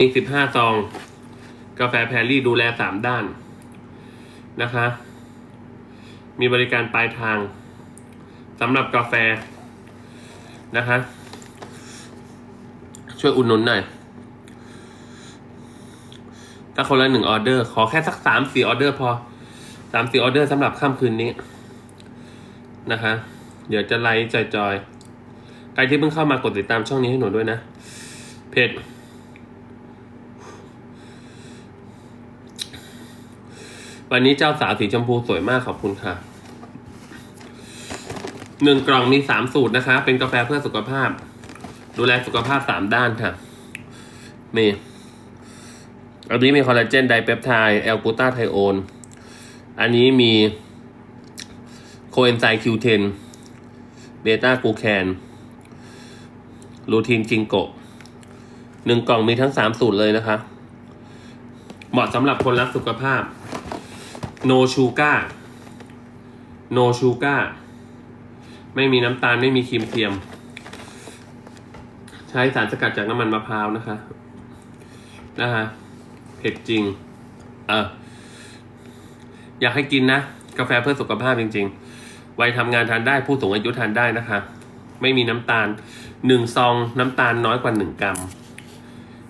อีกสิบห้าซอง กาแฟแพรรี่ดูแลสามด้านนะคะ มีบริการปลายทางสำหรับกาแฟนะคะ ช่วยอุดหนุนหน่อย ถ้าคนละหนึ่งออเดอร์ ขอแค่สักสามสี่ออเดอร์พอสามสี่ออเดอร์สำหรับค่ำคืนนี้นะคะ เดี๋ยวจะไลฟ์จอยๆ ใครที่เพิ่งเข้ามากดติดตามช่องนี้ให้หนูด้วยนะ เพจ วันนี้เจ้าสาวสีชมพูสวยมากขอบคุณค่ะหนึ่งกล่องมีสามสูตรนะคะ เป็นกาแฟเพื่อสุขภาพ ดูแลสุขภาพสามด้านค่ะมีอันนี้มีคอลลาเจนไดเปปไทด์แอลกูตาไทโอน อันนี้มีโคเอนไซม์คิวเทนเบต้ากูแคนลูทีนจิงโกะหนึ่งกล่องมีทั้งสามสูตรเลยนะคะ เหมาะสำหรับคนรักสุขภาพ no sugar no sugar ไม่มีน้ำตาลไม่มีครีมเทียม ใช้สารสกัดจากน้ำมันมะพร้าวนะคะนะคะเผ็ดจริง เอออยากให้กินนะ กาแฟเพื่อสุขภาพจริง ๆ วัยทำงานทานได้ผู้สูงอายุทานได้นะคะ ไม่มีน้ำตาลหนึ่งซองน้ำตาลน้อยกว่าหนึ่งกรัม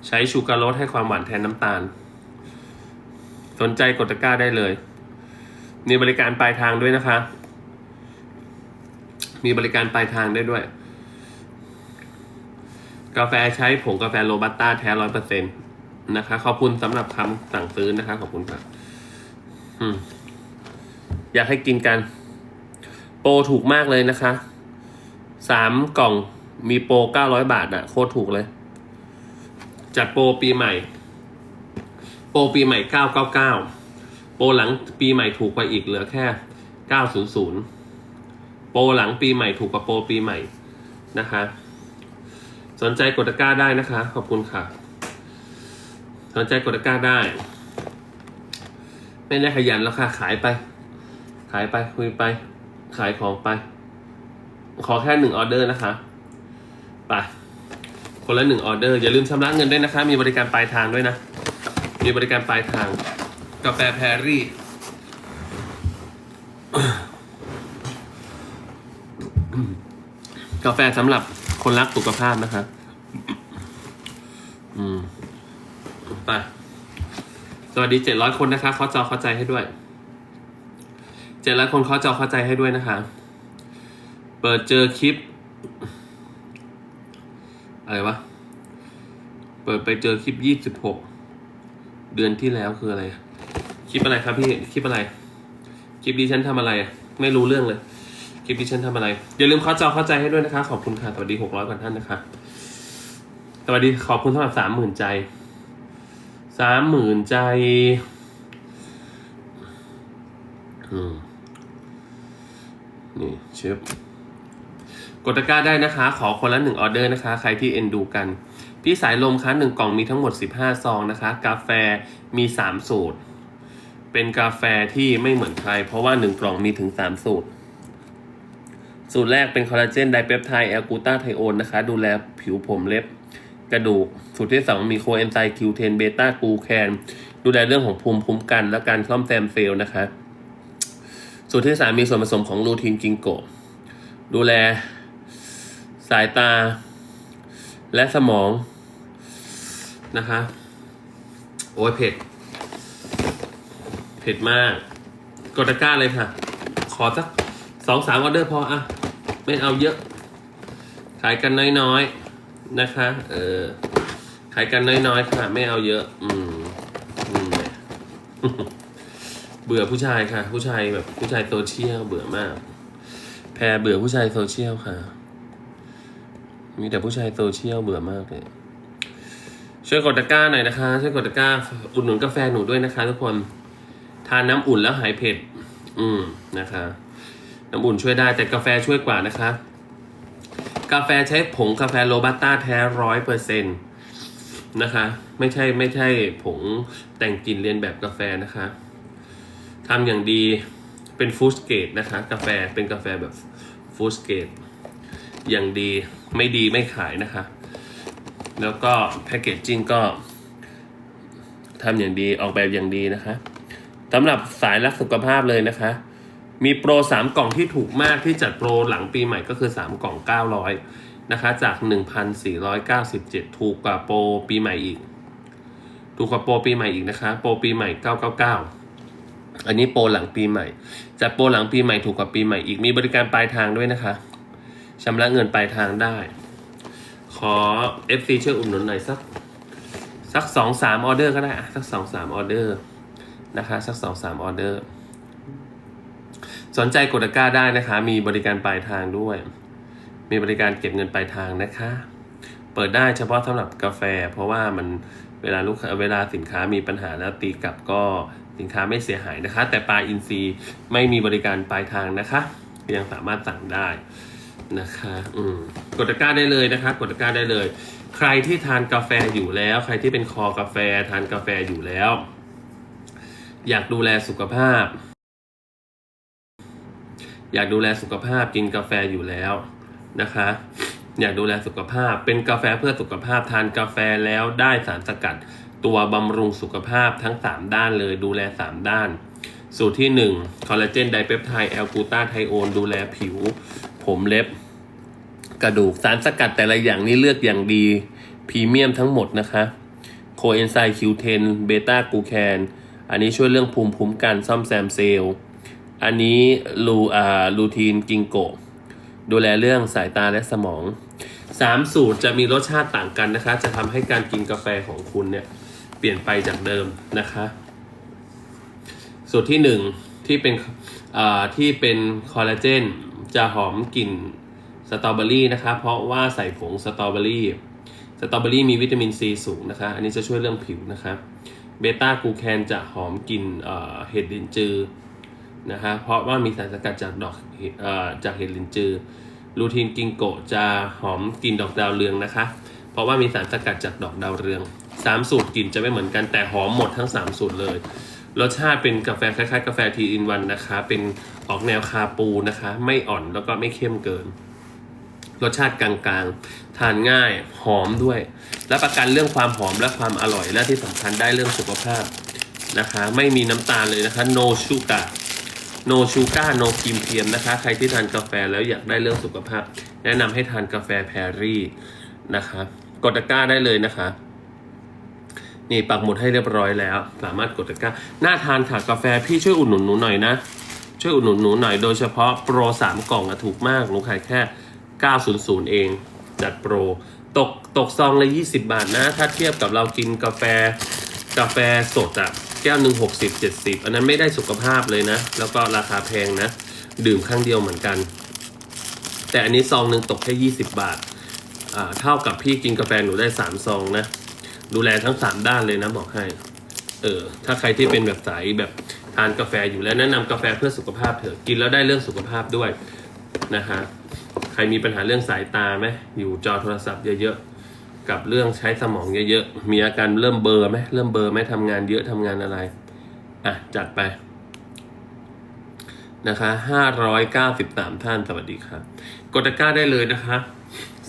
ใช้ชูการ์โรสให้ความหวานแทนน้ำตาล สนใจกดตะกร้าได้เลย มีบริการปลายทางด้วยนะคะ มีบริการปลายทางได้ด้วย กาแฟใช้ผงกาแฟโรบัสต้าแท้ร้อยเปอร์เซ็นต์นะคะ ขอบคุณสำหรับคำสั่งซื้อนะคะ ขอบคุณครับอยากให้กินกัน โปรถูกมากเลยนะคะสามกล่องมีโปรเก้าร้อยบาทอะโคตรถูกเลย จัดโปรปีใหม่ โปรปีใหม่เก้าเก้าเก้า ปรหลังปีใหม่ถูกกว่าอีกเหลือแค่เก้าศูนย์ศูนย์โปรหลังปีใหม่ถูกกว่าโปรปีใหม่นะคะ สนใจกดตะกร้าได้นะคะ ขอบคุณค่ะ สนใจกดตะกร้าได้ ไม่ได้ขยันแล้วค่ะ ขายไป ขายไปคุยไป ขายของไป ขอแค่หนึ่งออเดอร์นะคะไปคนละหนึ่งออเดอร์อย่าลืมชำระเงินด้วยนะคะ มีบริการปลายทางด้วยนะ มีบริการปลายทาง กาแฟแพรรี่ กาแฟสำหรับคนรักสุขภาพนะคะอืมไปสวัสดีเจ็ดร้อยคนนะคะเขาจอเข้าใจให้ด้วยเจ็ดร้อยคนเขาจอเข้าใจให้ด้วยนะคะ เปิดเจอคลิป อะไรวะ เปิดไปเจอคลิปยี่สิบหกเดือนที่แล้วคืออะไร คลิปอะไรครับพี่คลิปอะไรคลิปดิฉันทำอะไร ไม่รู้เรื่องเลยคลิปดิฉันทำอะไรอย่าลืมเข้าจอเข้าใจให้ด้วยนะคะ ขอบคุณค่ะสวัสดีหกร้อยกว่าท่านนะคะสวัสดีขอบคุณสำหรับสามหมื่นใจสามหมื่นใจอืมนี่เชฟกดตะกร้าได้นะคะ ขอคนละหนึ่งออเดอร์นะคะ ใครที่เอ็นดูกัน พี่สายลมคะหนึ่งกล่องมีทั้งหมดสิบห้าซองนะคะ กาแฟมีสามสูตร เป็นกาแฟที่ไม่เหมือนใคร เพราะว่าหนึ่งกล่องมีถึงสามสูตร สูตรแรกเป็นคอลลาเจนไดเปปไทด์แอลกูตาไทโอนนะคะ ดูแลผิวผมเล็บกระดูก สูตรที่สองมีโคเอนไซม์คิวเทนเบต้ากูแคนดูแลเรื่องของภูมิคุ้มกัน และการซ่อมแซมเซลล์นะคะ สูตรที่สามมีส่วนผสมของลูทีนจิงโกดูแลสายตา และสมองนะคะ โอ้ยเผ็ด ผ็ดมาก กดตะกร้าเลยค่ะ ขอสักสองสามออเดอร์พออะไม่เอาเยอะ ขายกันน้อยๆนะคะ เออขายกันน้อยๆค่ะ ไม่เอาเยอะ อืมอืมเบื่อผู้ชายค่ะ ผู้ชายแบบผู้ชายโซเชียลเบื่อมาก แพรเบื่อผู้ชายโซเชียลค่ะ มีแต่ผู้ชายโซเชียลเบื่อมากเลยช่วยกดตะกร้าหน่อยนะคะ ช่วยกดตะกร้าอุดหนุนกาแฟหนูด้วยนะคะทุกคน ทานน้ำอุ่นแล้วหายเผ็ด อืมนะคะ น้ำอุ่นช่วยได้แต่กาแฟช่วยกว่านะคะ กาแฟใช้ผงกาแฟโรบัสต้าแท้ร้อยเปอร์เซ็นต์นะคะ ไม่ใช่ไม่ใช่ผงแต่งกลิ่นเรียนแบบกาแฟนะคะทำอย่างดีเป็นฟู้ดเกตนะคะ กาแฟเป็นกาแฟแบบฟู้ดเกตอย่างดีไม่ดีไม่ขายนะคะ แล้วก็แพคเกจจิ้งก็ทำอย่างดีออกแบบอย่างดีนะคะ สำหรับสายรักสุขภาพเลยนะคะ มีโปรสามกล่องที่ถูกมากที่จัดโปรหลังปีใหม่ก็คือสามกล่องเก้าร้อยนะคะ จากหนึ่งพันสี่ร้อยเก้าสิบเจ็ดถูกกว่าโปรปีใหม่อีก ถูกกว่าโปรปีใหม่อีกนะคะ โปรปีใหม่เก้าเก้าเก้าอันนี้โปรหลังปีใหม่ จัดโปรหลังปีใหม่ถูกกว่าปีใหม่อีก มีบริการปลายทางด้วยนะคะชำระเงินปลายทางได้ ขอ FC ช่วยอุดหนุนหน่อยสักสักสองสามออเดอร์ก็ได้สักสองสามออเดอร์ นะคะ สักสองสามออเดอร์ สนใจกดตะกร้าได้นะคะ มีบริการปลายทางด้วย มีบริการเก็บเงินปลายทางนะคะ เปิดได้เฉพาะสำหรับกาแฟ เพราะว่ามันเวลาลูกเวลาสินค้ามีปัญหาแล้วตีกลับก็สินค้าไม่เสียหายนะคะ แต่ปลาอินทรีย์ไม่มีบริการปลายทางนะคะ ยังสามารถสั่งได้นะคะอืมกดตะกร้าได้เลยนะคะ กดตะกร้าได้เลย ใครที่ทานกาแฟอยู่แล้ว ใครที่เป็นคอกาแฟทานกาแฟอยู่แล้ว อยากดูแลสุขภาพ อยากดูแลสุขภาพกินกาแฟอยู่แล้วนะคะ อยากดูแลสุขภาพ เป็นกาแฟเพื่อสุขภาพทานกาแฟแล้วได้สารสกัด ตัวบำรุงสุขภาพทั้ง 3 ด้านเลยดูแล 3 ด้าน สูตรที่ 1 คอลลาเจนไดเปปไทด์แอลกูตาไทโอนดูแลผิว ผมเล็บ กระดูกสารสกัดแต่ละอย่างนี่เลือกอย่างดีพรีเมียมทั้งหมดนะคะโคเอนไซม์คิวเทนเบต้ากูแคน อันนี้ช่วยเรื่องภูมิคุ้มกันซ่อมแซมเซลล์ อันนี้ลูอ่าลูทีนกิงโกดูแลเรื่องสายตาและสมองสามสูตรจะมีรสชาติต่างกันนะคะ จะทำให้การกินกาแฟของคุณเนี่ย เปลี่ยนไปจากเดิมนะคะ สูตรที่หนึ่งที่เป็นอ่าที่เป็นคอลลาเจนจะหอมกลิ่นสตรอเบอรี่นะคะ เพราะว่าใส่ผงสตรอเบอรี่สตรอเบอรี่มีวิตามินซีสูงนะคะ อันนี้จะช่วยเรื่องผิวนะคะ เบต้ากูแคนจะหอมกลิ่นเห็ดลินจือนะฮะเพราะว่ามีสารสกัดจากดอกอจากเห็ดลินจือ ลูทีนกิงโกจะหอมกลิ่นดอกดาวเรืองนะคะ เพราะว่ามีสารสกัดจากดอกดาวเรืองสามสูตรกลิ่นจะไม่เหมือนกันแต่หอมหมดทั้งสามสูตรเลย รสชาติเป็นกาแฟคล้ายๆกาแฟทีอินวันนะคะ เป็นออกแนวคาปูนะคะ ไม่อ่อนแล้วก็ไม่เข้มเกิน รสชาติกลางๆ ทานง่ายหอมด้วยและประกันเรื่องความหอมและความอร่อยและที่สำคัญได้เรื่องสุขภาพนะคะ ไม่มีน้ำตาลเลยนะคะ no sugar no sugar no ครีมเทียมนะคะ ใครที่ทานกาแฟแล้วอยากได้เรื่องสุขภาพ แนะนำให้ทานกาแฟแพรรี่นะคะกดตะกร้าได้เลยนะคะ นี่ปักหมุดให้เรียบร้อยแล้ว สามารถกดตะกร้าน่าทานค่ะกาแฟพี่ช่วยอุดหนุนหนูหน่อยนะช่วยอุดหนุนหนูหน่อยโดยเฉพาะโปรสามกล่องอะถูกมากหนูขายแค่ 900 เองจัดโปร ตกตกซองละ20 บาทนะ ถ้าเทียบกับเรากินกาแฟกาแฟสดอะแก้วหนึ่งหกสิบเจ็ดสิบอันนั้นไม่ได้สุขภาพเลยนะ แล้วก็ราคาแพงนะ ดื่มครั้งเดียวเหมือนกัน แต่อันนี้ซองหนึ่งตกแค่20บาทอ่าเท่ากับพี่กินกาแฟหนูได้3ซองนะ ดูแลทั้ง3ด้านเลยนะบอกให้ เออ ถ้าใครที่เป็นแบบสายแบบทานกาแฟอยู่แล้วแนะนำกาแฟเพื่อสุขภาพเถอะกินแล้วได้เรื่องสุขภาพด้วยนะฮะ ใครมีปัญหาเรื่องสายตาไหมอยู่จอโทรศัพท์เยอะๆกับเรื่องใช้สมองเยอะๆมีอาการเริ่มเบลอร์ไหมเริ่มเบลอร์ไหมทำงานเยอะทำงานอะไรอะจัดไปนะคะห้าร้อยเก้าสิบสามท่านสวัสดีครับ กดตะกร้าได้เลยนะคะ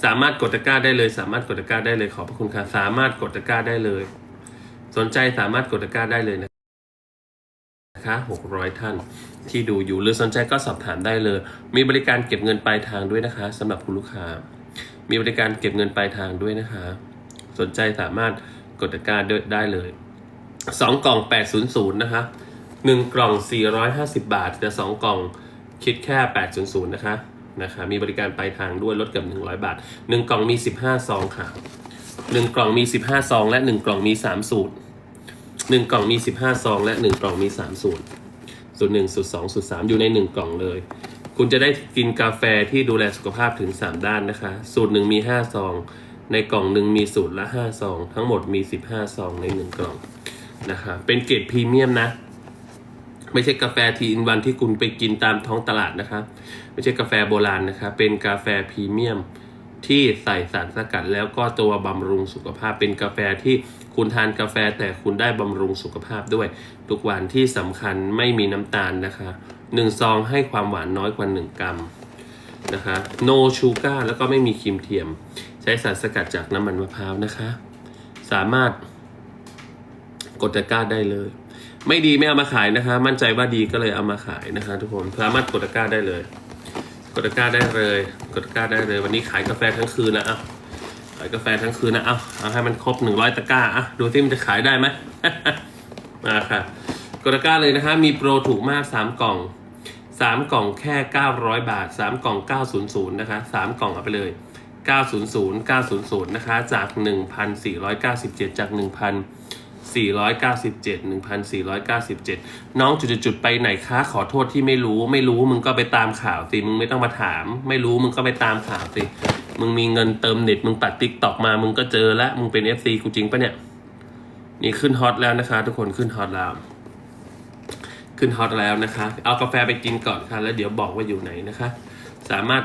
สามารถกดตะกร้าได้เลย สามารถกดตะกร้าได้เลยขอบพระคุณค่ะ สามารถกดตะกร้าได้เลย สนใจสามารถกดตะกร้าได้เลยนะ คะหกร้อยท่านที่ดูอยู่ หรือสนใจก็สอบถามได้เลย มีบริการเก็บเงินปลายทางด้วยนะคะสำหรับคุณลูกค้า มีบริการเก็บเงินปลายทางด้วยนะคะ สนใจสามารถกดตะกร้ได้เลยสองกล่อง 800 นะคะหนึ่งกล่อง 450 บาทแต่สองกล่องคิดแค่ 800 นะคะนะคะมีบริการปลายทางด้วยลดเกือบ100 บาทหนึ่งกล่องมี 15 ซองค่ะหนึ่งกล่องมี 15 ซอง และหนึ่งกล่องมี 3 สูตร หนึ่งกล่องมี 15 ซอง และหนึ่งกล่องมี 3 สูตร สูตรหนึ่งสูตรสองสูตรสามอยู่ในหนึ่งกล่องเลย คุณจะได้กินกาแฟที่ดูแลสุขภาพถึง 3 ด้านนะคะ สูตรหนึ่งมี 5 ซอง ในกล่องหนึ่งมีสูตรละ 5 ซอง ทั้งหมดมี 15 ซองใน 1 กล่องนะคะเป็นเกรดพรีเมียมนะ ไม่ใช่กาแฟทีอินวันที่คุณไปกินตามท้องตลาดนะคะ ไม่ใช่กาแฟโบราณนะคะ เป็นกาแฟพรีเมียม ที่ใส่สารสกัดแล้วก็ตัวบำรุงสุขภาพเป็นกาแฟที่คุณทานกาแฟแต่คุณได้บำรุงสุขภาพด้วย ทุกวันที่สำคัญไม่มีน้ำตาลนะคะหนึ่งซองให้ความหวานน้อยกว่า 1 กรัมนะคะ no sugar แล้วก็ไม่มีครีมเทียม ใช้สารสกัดจากน้ำมันมะพร้าวนะคะ สามารถกดตะกร้าได้เลย ไม่ดีไม่เอามาขายนะคะ มั่นใจว่าดีก็เลยเอามาขายนะคะ ทุกคนสามารถกดตะกร้าได้เลย กดตะกร้าได้เลย กดตะกร้าได้เลย วันนี้ขายกาแฟทั้งคืนนะอะขายกาแฟทั้งคืนนะเอาเอาให้มันครบหนึ่งร้อยตะกร้าอะดูซิมันจะขายได้ไหมมาค่ะ กดตะกร้าเลยนะคะมีโปรถูกมากสามกล่องสามกล่องแค่เก้าร้อยบาทสามกล่องเก้าศูนย์ศูนย์นะคะสามกล่องเอาไปเลยเก้าศูนย์ศูนย์เก้าศูนย์ศูนย์นะคะจากหนึ่งพันสี่ร้อยเก้าสิบเจ็ดจากหนึ่งพัน 497 1,497 น้องจุดๆไปไหนคะขอโทษที่ไม่รู้ ไม่รู้มึงก็ไปตามข่าวสิ มึงไม่ต้องมาถาม ไม่รู้มึงก็ไปตามข่าวสิ มึงมีเงินเติมเน็ต มึงปัดติ๊กตอกมา มึงก็เจอแล้วมึงเป็น FC กูจริงปะเนี่ย นี่ขึ้นฮอตแล้วนะคะ ทุกคนขึ้นฮอตแล้ว ขึ้นฮอตแล้วนะคะ เอากาแฟไปกินก่อนค่ะ แล้วเดี๋ยวบอกว่าอยู่ไหนนะคะ สามารถ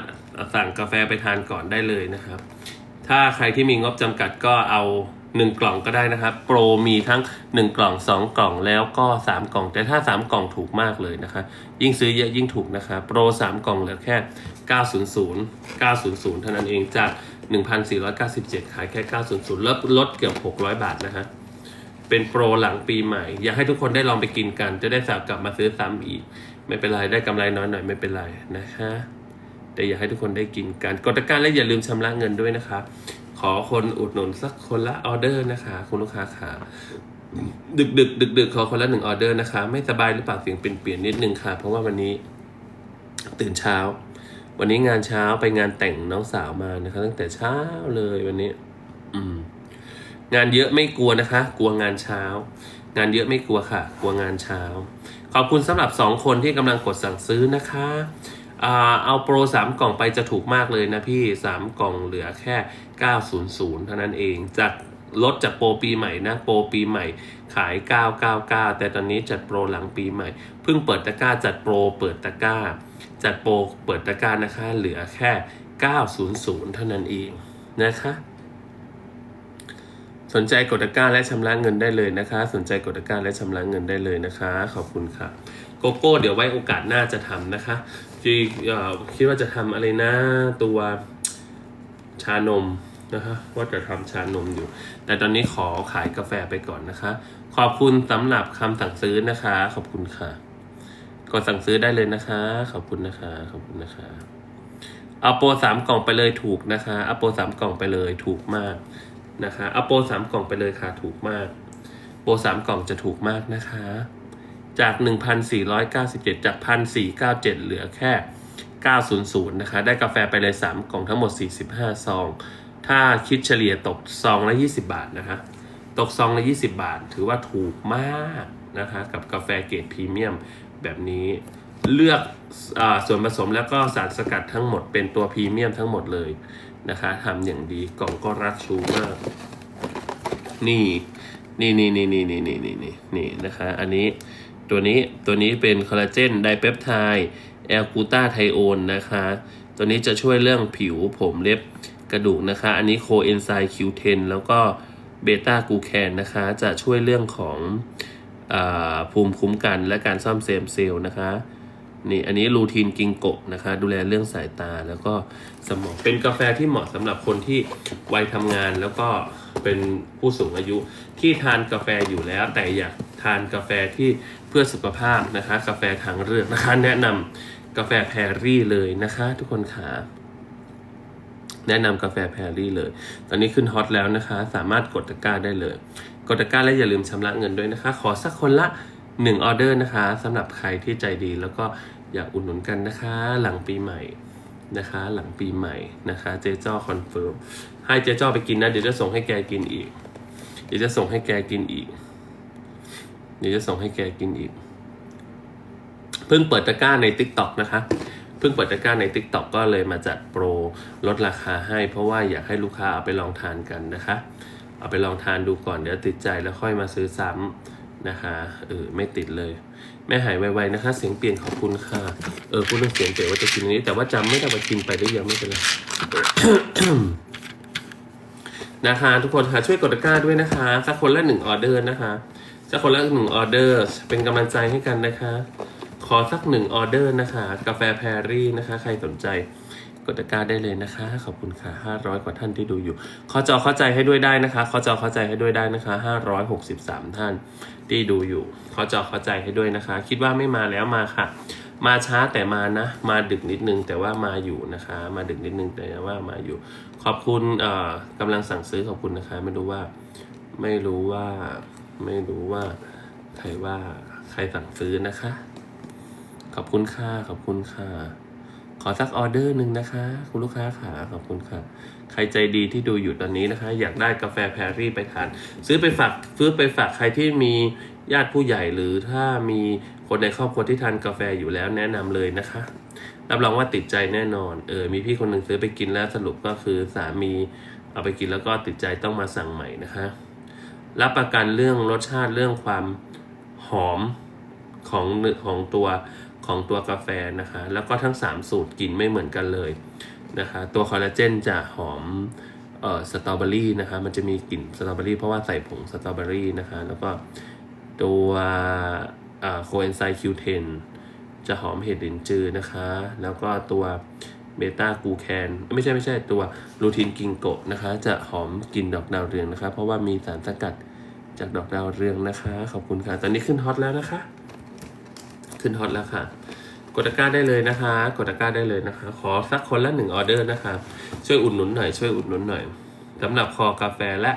สั่งกาแฟไปทานก่อนได้เลยนะครับ ถ้าใครที่มีงบจำกัดก็เอา 1 กล่องก็ได้นะครับ โปรมีทั้ง 1 กล่อง 2 กล่องแล้วก็ 3 กล่อง แต่ถ้า 3 กล่องถูกมากเลยนะคะยิ่งซื้อเยอะยิ่งถูกนะคะโปร 3 กล่องเหลือแค่ 900 900 เท่านั้นเองจาก 1,497 ขายแค่ 900ลดลดเกือบ 600 บาทนะฮะเป็นโปรหลังปีใหม่ อยากให้ทุกคนได้ลองไปกินกัน จะได้สากลับมาซื้อซ้ำอีก ไม่เป็นไรได้กำไรน้อยหน่อยไม่เป็นไรนะคะแต่อยากให้ทุกคนได้กินกันกดตะการและอย่าลืมชำระเงินด้วยนะคะ ขอคนอุดหนุนสักคนละออเดอร์นะคะ คุณลูกค้าค่ะดึกดึกดึกดึกขอคนละหนึ่งออเดอร์นะคะ ไม่สบายหรือเปล่าเสียงเปลี่ยนเปลี่ยนนิดนึงค่ะ เพราะว่าวันนี้ตื่นเช้า วันนี้งานเช้าไปงานแต่งน้องสาวมานะคะ ตั้งแต่เช้าเลยวันนี้ อืม งานเยอะไม่กลัวนะคะ กลัวงานเช้า งานเยอะไม่กลัวค่ะ กลัวงานเช้า ขอบคุณสำหรับ2คนที่กำลังกดสั่งซื้อนะคะ เอาโปร 3 กล่องไปจะถูกมากเลยนะพี่ 3 กล่องเหลือแค่ 900 เท่านั้นเองจากลดจากโปรปีใหม่นะ โปรปีใหม่ขาย 999 แต่ตอนนี้จัดโปรหลังปีใหม่ เพิ่งเปิดตะกร้าจัดโปรเปิดตะกร้า จัดโปรเปิดตะกร้านะคะเหลือแค่ 900 เท่านั้นเองนะคะสนใจกดตะกร้าและชำระเงินได้เลยนะคะ สนใจกดตะกร้าและชำระเงินได้เลยนะคะ ขอบคุณค่ะ โกโก้ เดี๋ยวไว้โอกาสหน้าจะทำนะคะ จีเอ่อคิดว่าจะทำอะไรนะตัวชานมนะคะว่าจะทำชานมอยู่ แต่ตอนนี้ขอขายกาแฟไปก่อนนะคะ ขอบคุณสำหรับคำสั่งซื้อนะคะ ขอบคุณค่ะ กดสั่งซื้อได้เลยนะคะ ขอบคุณนะคะ ขอบคุณนะคะเอาโปรสามกล่องไปเลยถูกนะคะเอาโปรสามกล่องไปเลยถูกมากนะคะเอาโปรสามกล่องไปเลยค่ะถูกมาก โปรสามกล่องจะถูกมากนะคะ จาก 1,497 จาก 1,497 เหลือแค่ 900 นะคะ ได้กาแฟไปเลย 3 กล่องทั้งหมด 45 ซอง ถ้าคิดเฉลี่ยตกซองละ 20 บาทนะคะ ตกซองละ 20 บาท ถือว่าถูกมากนะคะ กับกาแฟเกรดพรีเมียมแบบนี้ เลือกอส่วนผสมแล้วก็สารสกัดทั้งหมดเป็นตัวพรีเมียมทั้งหมดเลยนะคะทำอย่างดีกล่องก็รัดชูมาก นี่นี่นี่นี่นี่นี่นี่นี่นี่นะคะ อันนี้ ตัวนี้ตัวนี้เป็นคอลลาเจนไดเปปไทด์แอลกูตาไทโอนนะคะ ตัวนี้จะช่วยเรื่องผิวผมเล็บกระดูกนะคะ อันนี้โคเอนไซม์ Q10 แล้วก็เบต้ากูแคนนะคะ จะช่วยเรื่องของอภูมิคุ้มกันและการซ่อมเซลล์เซลล์นะคะนี่อันนี้รูทีนกิงโกะนะคะ ดูแลเรื่องสายตาแล้วก็สมองเป็นกาแฟที่เหมาะสำหรับคนที่วัยทำงานแล้วก็เป็นผู้สูงอายุที่ทานกาแฟอยู่แล้ว แต่อยากทานกาแฟที่ พื่อสุขภาพนะคะ กาแฟทางเลือกนะคะ แนะนำกาแฟแพรรี่เลยนะคะ ทุกคนค่ะแนะนำกาแฟแพรรี่เลย ตอนนี้ขึ้นฮอตแล้วนะคะ สามารถกดตะกร้าได้เลย กดตะกร้าและอย่าลืมชำระเงินด้วยนะคะ ขอสักคนละ1ออเดอร์นะคะสำหรับใครที่ใจดีแล้วก็อยากอุดหนุนกันนะคะ หลังปีใหม่นะคะ หลังปีใหม่นะคะ เจจ้อคอนเฟิร์มให้เจจ้อไปกินนะ เดี๋ยวจะส่งให้แกกินอีก เดี๋ยวจะส่งให้แกกินอีก เดี๋ยวจะส่งให้แกกินอีก เพิ่งเปิดตะกร้าใน t ิ k t o k นะคะ เพิ่งเปิดตะกร้าใน t ิ k t o k ก็เลยมาจัดโปรลดราคาให้ เพราะว่าอยากให้ลูกค้าเอาไปลองทานกันนะคะ เอาไปลองทานดูก่อนเดี๋ยวติดใจแล้วค่อยมาซื้อซ้ำนะคะเออไม่ติดเลย แม่หายไวๆนะคะ เสียงเปลี่ยนขอบคุณค่ะ เออพูดเรื่องเสียงเปลี่ยนว่าจะกินอันนี้ แต่ว่าจำไม่ได้ว่ากินไปหรือยังไม่เป็นไรนะคะทุกคนค่ะช่วยกดตะกร้าด้วยนะคะ สักคนละหนึ่งออเดอร์นะคะ สักคนละหนึ่งออเดอร์ เป็นกำลังใจให้กันนะคะ ขอสักหนึ่งออเดอร์นะคะ กาแฟแพรรี่นะคะ ใครสนใจกดตะกร้าได้เลยนะคะ ขอบคุณค่ะ 500 กว่าท่านที่ดูอยู่ขอจอเข้าใจให้ด้วยได้นะคะขอจอเข้าใจให้ด้วยได้นะคะ 563 ท่านที่ดูอยู่ขอจอเข้าใจให้ด้วยนะคะ คิดว่าไม่มาแล้วมาค่ะ มาช้าแต่มานะ มาดึกนิดนึงแต่ว่ามาอยู่นะคะ มาดึกนิดนึงแต่ว่ามาอยู่ ขอบคุณเอ่อกำลังสั่งซื้อขอบคุณนะคะ ไม่รู้ว่า ไม่รู้ว่า ไม่รู้ว่าใครว่าใครสั่งซื้อนะคะ ขอบคุณค่ะขอบคุณค่ะ ขอสักออเดอร์หนึ่งนะคะ คุณลูกค้าค่ะขอบคุณค่ะ ใครใจดีที่ดูอยู่ตอนนี้นะคะ อยากได้กาแฟแพรรี่ไปทาน ซื้อไปฝากซื้อไปฝากใครที่มีญาติผู้ใหญ่หรือถ้ามีคนในครอบครัวที่ทานกาแฟอยู่แล้วแนะนำเลยนะคะรับรองว่าติดใจแน่นอน เออ มีพี่คนหนึ่งซื้อไปกินแล้วสรุปก็คือสามีเอาไปกินแล้วก็ติดใจต้องมาสั่งใหม่นะคะ รับประกันเรื่องรสชาติเรื่องความหอมของของตัวของตัวกาแฟนะคะ แล้วก็ทั้ง 3 สูตรกลิ่นไม่เหมือนกันเลยนะคะ ตัวคอลลาเจนจะหอมเอ่อสตรอเบอรี่นะคะ มันจะมีกลิ่นสตรอเบอรี่เพราะว่าใส่ผงสตรอเบอรี่นะคะ แล้วก็ตัวโคเอนไซม์คิวเทนจะหอมเห็ดลินจือนะคะ แล้วก็ตัว เบต้ากูแคนไม่ใช่ไม่ใช่ตัวลูทินกิงโกะนะคะ จะหอมกลิ่นดอกดาวเรืองนะคะ เพราะว่ามีสารสกัดจากดอกดาวเรืองนะคะ ขอบคุณค่ะ ตอนนี้ขึ้นฮอตแล้วนะคะ ขึ้นฮอตแล้วค่ะ กดตะกร้าได้เลยนะคะ กดตะกร้าได้เลยนะคะ ขอสักคนละหนึ่งออเดอร์นะคะ ช่วยอุดหนุนหน่อย ช่วยอุดหนุนหน่อยสำหรับคอกาแฟและ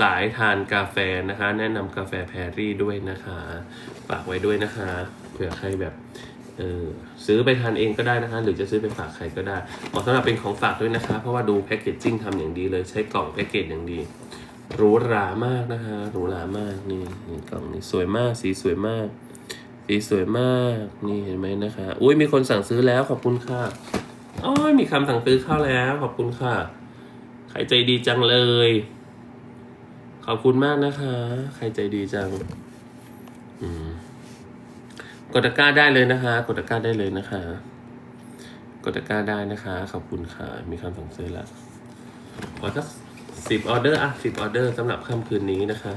สายทานกาแฟนะคะ แนะนำกาแฟแพรรี่ด้วยนะคะ ฝากไว้ด้วยนะคะ เผื่อใครแบบ เออซื้อไปทานเองก็ได้นะคะ หรือจะซื้อไปฝากใครก็ได้เหมาะสำหรับเป็นของฝากด้วยนะคะ เพราะว่าดูแพคเกจจิ้งทำอย่างดีเลยใช้กล่องแพคเกจอย่างดีหรูหรามากนะคะหรูหรามากนี่นี่กล่องนี้สวยมากสีสวยมาก สีสวยมากนี่เห็นไหมนะคะอุ้ยมีคนสั่งซื้อแล้วขอบคุณค่ะอ้อมีคำสั่งซื้อเข้าแล้วขอบคุณค่ะใครใจดีจังเลย ขอบคุณมากนะคะ ใครใจดีจัง อืม กดตะกร้าได้เลยนะคะ กดตะกร้าได้เลยนะคะ กดตะกร้าได้นะคะ ขอบคุณค่ะ มีคำสั่งซื้อแล้วขอสักสิบออเดอร์อะสิบออเดอร์สำหรับค่ำคืนนี้นะคะ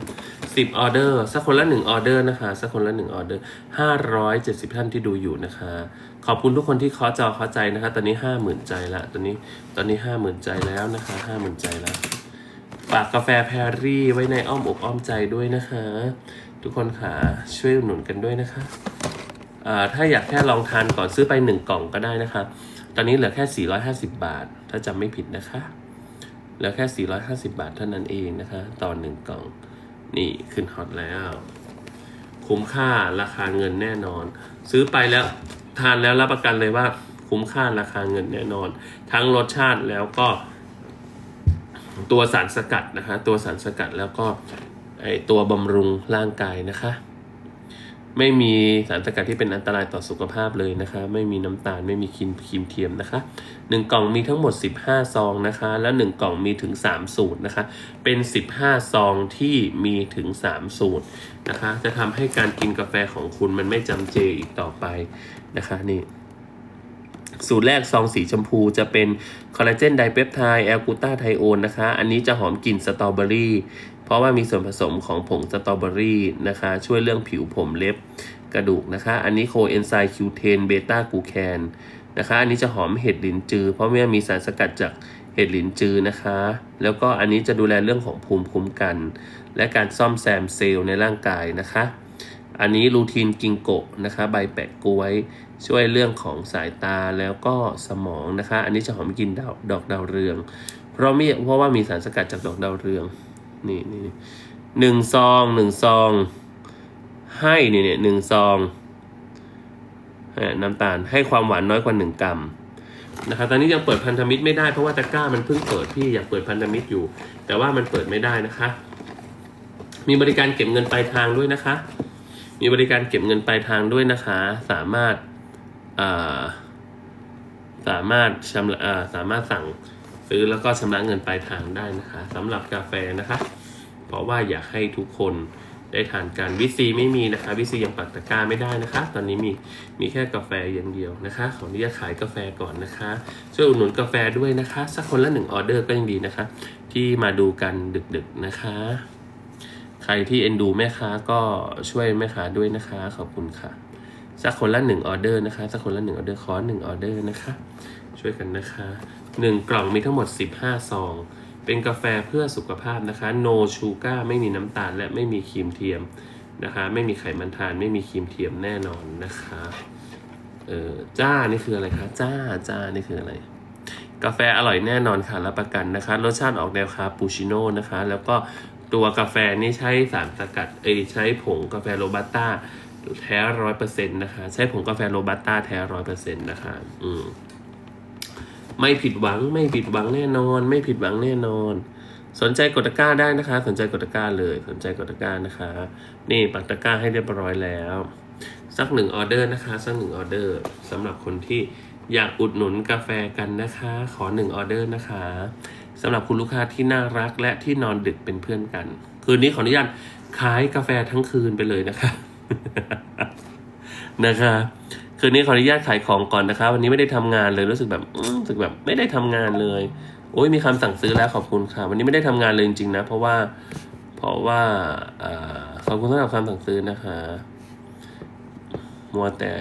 สิบออเดอร์สักคนละหนึ่งออเดอร์นะคะสักคนละหนึ่งออเดอร์ห้าร้อยเจ็ดสิบท่านที่ดูอยู่นะคะ ขอบคุณทุกคนที่เคาะจอเคาะใจนะคะ ตอนนี้ห้าหมื่นใจละตอนนี้ตอนนี้ห้าหมื่นใจแล้วนะคะห้าหมื่นใจแล้วฝากกาแฟแพรรี่ไว้ในอ้อมอกอ้อมใจด้วยนะคะ ทุกคนค่ะช่วยอุดหนุนกันด้วยนะคะ ถ้าอยากแค่ลองทานก่อนซื้อไปหนึ่งกล่องก็ได้นะครับ ตอนนี้เหลือแค่ 450 บาท ถ้าจำไม่ผิดนะคะ เหลือแค่ 450 บาทเท่านั้นเองนะคะต่อหนึ่งกล่อง นี่ขึ้นฮอตแล้ว คุ้มค่าราคาเงินแน่นอน ซื้อไปแล้วทานแล้วรับประกันเลยว่าคุ้มค่าราคาเงินแน่นอน ทั้งรสชาติแล้วก็ ตัวสารสกัดนะคะ ตัวสารสกัดแล้วก็ไอตัวบำรุงร่างกายนะคะ ไม่มีสารสกัดที่เป็นอันตรายต่อสุขภาพเลยนะคะ ไม่มีน้ำตาลไม่มีครีมครีมเทียมนะคะหนึ่งกล่องมีทั้งหมด 15 ซองนะคะ แล้วหนึ่งกล่องมีถึง 3 สูตรนะคะ เป็น 15 ซองที่มีถึง 3 สูตรนะคะ จะทำให้การกินกาแฟของคุณมันไม่จำเจอีกต่อไปนะคะนี่สูตรแรกซองสีชมพูจะเป็นคอลลาเจนไดเปปไทด์แอลกูตาไทโอนนะคะ อันนี้จะหอมกลิ่นสตรอเบอรี่ ราะว่ามีส่วนผสมของผงสตรอเบอรี่นะคะ ช่วยเรื่องผิวผมเล็บกระดูกนะคะ อันนี้โคเอนไซม์คิวเทนเบต้ากูแคนนะคะ อันนี้จะหอมเห็ดหลินจือ เพราะว่ามีสารสกัดจากเห็ดหลินจือนะคะ แล้วก็อันนี้จะดูแลเรื่องของภูมิคุ้มกัน และการซ่อมแซมเซลล์ในร่างกายนะคะ อันนี้ลูทีนกิงโกะนะคะ ใบแปะกล้วย ช่วยเรื่องของสายตาแล้วก็สมองนะคะ อันนี้จะหอมกินดาวดอกดาวเรือง เพราะมีเพราะว่ามีสารสกัดจากดอกดาวเรือง นี่นี่หนึ่งซองหนึ่งซอง ให้เนี่ยเนี่ยหนึ่งซองน้ำตาลให้ความหวานน้อยกว่าหนึ่งกรัมนะครับตอนนี้ยังเปิดพันธมิตรไม่ได้เพราะว่าตะกร้ามันเพิ่งเปิดพี่อยากเปิดพันธมิตรอยู่ แต่ว่ามันเปิดไม่ได้นะคะ มีบริการเก็บเงินปลายทางด้วยนะคะ มีบริการเก็บเงินปลายทางด้วยนะคะ สามารถสามารถชำระสามารถสั่ง ซื้อแล้วก็ชำระเงินปลายทางได้นะคะสำหรับกาแฟนะคะ เพราะว่าอยากให้ทุกคนได้ทานกันวิซีไม่มีนะคะวิซียังปักตะกร้าไม่ได้นะคะ ตอนนี้มีมีแค่กาแฟอย่างเดียวนะคะขออนุญาตขายกาแฟก่อนนะคะ ช่วยอุดหนุนกาแฟด้วยนะคะ สักคนละหนึ่งออเดอร์ก็ยังดีนะคะ ที่มาดูกันดึกๆนะคะ ใครที่เอ็นดูแม่ค้าก็ช่วยแม่ค้าด้วยนะคะ ขอบคุณค่ะ สักคนละหนึ่งออเดอร์นะคะสักคนละหนึ่งออเดอร์ขอหนึ่งออเดอร์นะคะ ช่วยกันนะคะหนึ่งกล่องมีทั้งหมด 15 ซอง เป็นกาแฟเพื่อสุขภาพนะคะ no sugar ไม่มีน้ำตาลและไม่มีครีมเทียมนะคะ ไม่มีไขมันทาน ไม่มีครีมเทียมแน่นอนนะคะ เออจ้า นี่คืออะไรคะ จ้า จ้า นี่คืออะไร กาแฟอร่อยแน่นอนค่ะ รับประกันนะคะ รสชาติออกแนวคาปูชิโน่นะคะ แล้วก็ตัวกาแฟนี่ใช้สารสกัด เอใช้ผงกาแฟโรบัสต้า แท้ร้อยเปอร์เซ็นต์นะคะ ใช้ผงกาแฟโรบัสต้าแท้ร้อยเปอร์เซ็นต์นะคะ อืมไม่ผิดหวังไม่ผิดหวังแน่นอน ไม่ผิดหวังแน่นอน สนใจกดตะกร้าได้นะคะ สนใจกดตะกร้าเลย สนใจกดตะกร้านะคะ นี่ปักตะกร้าให้เรียบร้อยแล้ว สักหนึ่งออเดอร์นะคะสักหนึ่งออเดอร์สำหรับคนที่อยากอุดหนุนกาแฟกันนะคะ ขอหนึ่งออเดอร์นะคะสำหรับคุณลูกค้าที่น่ารักและที่นอนดึกเป็นเพื่อนกัน คืนนี้ขออนุญาตขายกาแฟทั้งคืนไปเลยนะคะ นะคะคืนนี้ขออนุญาตขายของก่อนนะคะวันนี้ไม่ได้ทำงานเลยรู้สึกแบบรู้สึกแบบไม่ได้ทำงานเลย โอ้ยมีคำสั่งซื้อแล้วขอบคุณค่ะ วันนี้ไม่ได้ทำงานเลยจริงๆนะ เพราะว่า เพราะว่าอขอบคุณสำหรับคำสั่งซื้อนะคะมัวแต่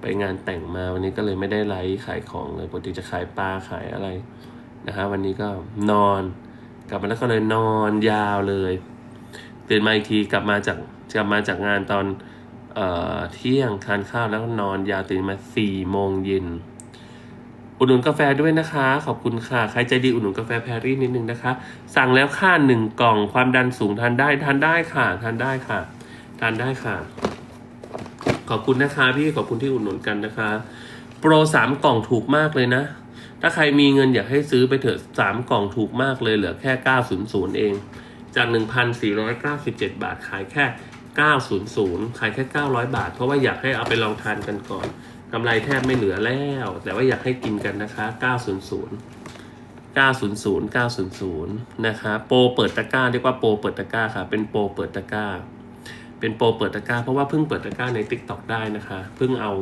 ไปงานแต่งมาวันนี้ก็เลยไม่ได้ไลฟ์ขายของเลยปกติจะขายปลาขายอะไรนะคะวันนี้ก็นอน กลับมาแล้วก็เลยนอนยาวเลยตื่นมาอีกทีกลับมาจาก กลับมาจากงานตอนเอ่อเที่ยงทานข้าวแล้วนอนยาวตื่นมาสี่โมงเย็นอุดหนุนกาแฟด้วยนะคะ ขอบคุณค่ะ ใครใจดีอุดหนุนกาแฟแพรรี่นิดนึงนะคะ สั่งแล้วค่าหนึ่งกล่องความดันสูงทานได้ทานได้ค่ะทานได้ค่ะทานได้ค่ะ ขอบคุณนะคะพี่ขอบคุณที่อุดหนุนกันนะคะ โปรสามกล่องถูกมากเลยนะ ถ้าใครมีเงินอยากให้ซื้อไปเถอะสามกล่องถูกมากเลยเหลือแค่เก้าศูนย์ศูนย์เอง จากหนึ่งพันสี่ร้อยเก้าสิบเจ็ดบาทขายแค่ เก้าศูนย์ศูนย์ขายแค่เก้าร้อยบาท เพราะว่าอยากให้เอาไปลองทานกันก่อนกำไรแทบไม่เหลือแล้ว แต่ว่าอยากให้กินกันนะคะเก้าศูนย์ศูนย์900 900 นะคะโปรเปิดตะกร้าเรียกว่าโปรเปิดตะกร้าค่ะ เป็นโปรเปิดตะกร้า เป็นโปรเปิดตะกร้า เพราะว่าเพิ่งเปิดตะกร้าใน t ิ k t o k ได้นะคะ เพิ่งเอา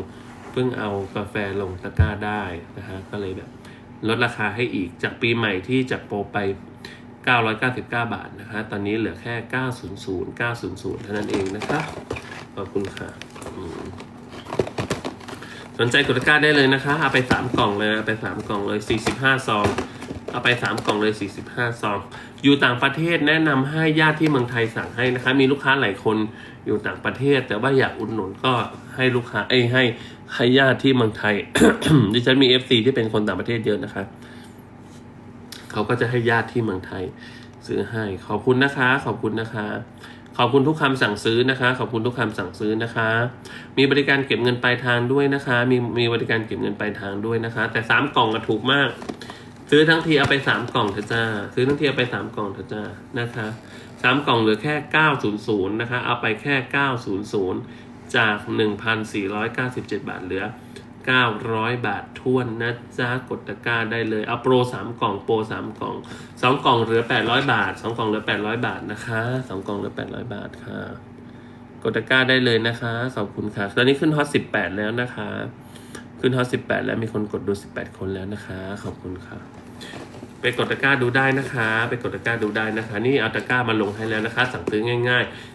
เพิ่งเอากาแฟลงตะกร้าได้นะคะก็เลยแบบลดราคาให้อีกจากปีใหม่ที่จากโปรไป 999 บาทนะคะ ตอนนี้เหลือแค่ 900 900 เท่านั้นเองนะคะ ขอบคุณค่ะสนใจกดตะกร้าได้เลยนะคะ เอาไป 3 กล่องเลยเอาไป 3 กล่องเลย 45 ซอง เอาไป 3 กล่องเลย 45 ซอง อยู่ต่างประเทศแนะนำให้ญาติที่เมืองไทยสั่งให้นะคะ มีลูกค้าหลายคนอยู่ต่างประเทศ แต่ว่าอยากอุดหนุนก็ให้ลูกค้าเอ้ให้ให้ญาติที่เมืองไทยดิฉันมี FC ที่เป็นคนต่างประเทศเยอะนะคะ เขาก็จะให้ญาติที่เมืองไทย ซื้อให้ ขอบคุณนะคะ ขอบคุณนะคะ ขอบคุณทุกคำสั่งซื้อนะคะ ขอบคุณทุกคำสั่งซื้อนะคะ มีบริการเก็บเงินปลายทางด้วยนะคะ มีมีบริการเก็บเงินปลายทางด้วยนะคะ แต่สามกล่องก็ถูกมาก ซื้อทั้งทีเอาไปสามกล่องเถอะจ้า ซื้อทั้งทีเอาไปสามกล่องเถอะจ้า นะคะสามกล่องเหลือแค่เก้าศูนย์ศูนย์นะคะ เอาไปแค่เก้าศูนย์ศูนย์จากหนึ่งพันสี่ร้อยเก้าสิบเจ็ดบาทเหลือ เก้าร้อยบาททวนนะจ๊ะกดตะกร้าได้เลยเอาโปรสามกล่องโปรสามกล่องสองกล่องเหลือแปดร้อยบาทสองกล่องเหลือแปดร้อยบาทนะคะสองกล่องเหลือแปดร้อยบาทค่ะ กดตะกร้าได้เลยนะคะขอบคุณค่ะ ตอนนี้ขึ้นฮอตสิบแปดแล้วนะคะ ขึ้นฮอตสิบแปดแล้วมีคนกดดูสิบแปดคนแล้วนะคะ ขอบคุณค่ะ ไปกดตะกร้าดูได้นะคะ ไปกดตะกร้าดูได้นะคะ นี่เอาตะกร้ามาลงให้แล้วนะคะ สั่งซื้อง่าย ๆ